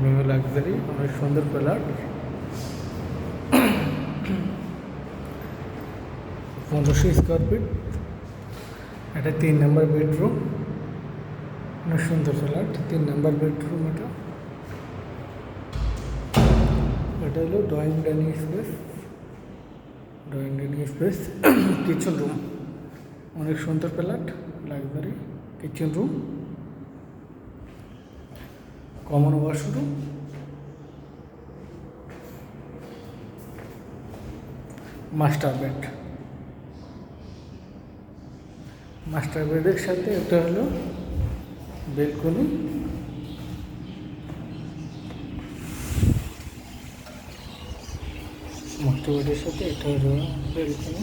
মিমি luxury অনেক সুন্দর প্লাট পনেরোশো স্কোয়ার ফিট এটা তিন নম্বর বেডরুম অনেক সুন্দর ফ্ল্যাট তিন নম্বর বেডরুম এটা। এটা হলো drawing dining space drawing dining space kitchen room অনেক সুন্দর flat luxury kitchen room common washroom master bed master বেডের সাথে এটা হলো বেলকনি। মাস্টার বেডের সাথে এটা হলো বেলকনি।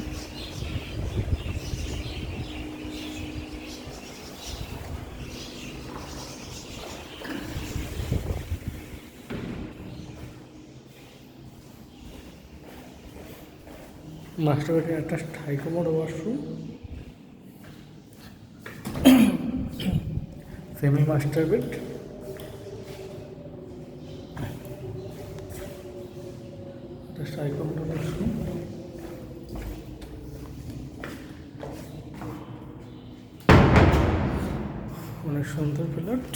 মাস্টার বেডে একটা high commode washroom semi master bed high commode washroom অনেক সুন্দর প্লট